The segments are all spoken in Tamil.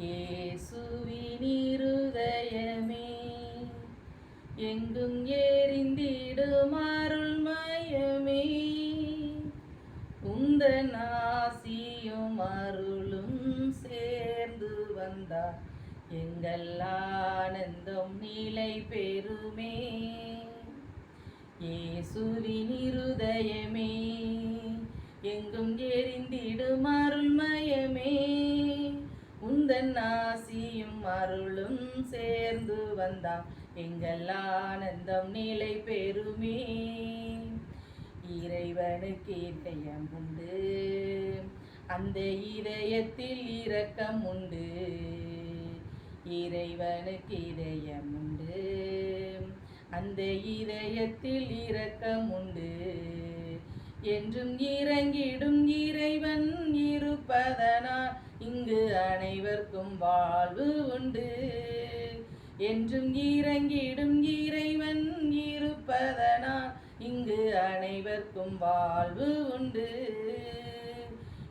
ஏசுவினிருதயமே எங்கும் ஏறிந்திடும் அருள்மயமே உந்த நாசியும் அருளும் சேர்ந்து வந்தார். எங்கள் ஆனந்தம் நிலை பெறுமே ஏசுவினிருதய உந்தன் ஆசியும் அருளும் சேர்ந்து வந்தான். எங்கள் ஆனந்தம் நிலை பெறுமே. இறைவனுக்கு இதயம் உண்டு. அந்த இதயத்தில் இரக்கம் உண்டு. இறைவனுக்கு இதயம் உண்டு. அந்த இதயத்தில் இரக்கம் உண்டு. என்றும் இறங்கிடும் இறைவன் இருப்பதனால் இங்கு அனைவருக்கும் வாழ்வு உண்டு. என்றும் இறங்கிடும் இறைவன் இருப்பதனால் இங்கு அனைவருக்கும் வாழ்வு உண்டு.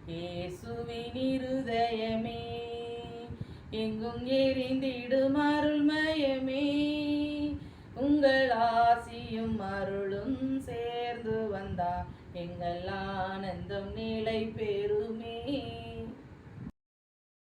இயேசுவின் இருதயமே எங்கும் எரிந்திடுமா எங்கள் ஆசியும் அருளும் சேர்ந்து வந்தா. எங்கள் ஆனந்தம் நிலை பெ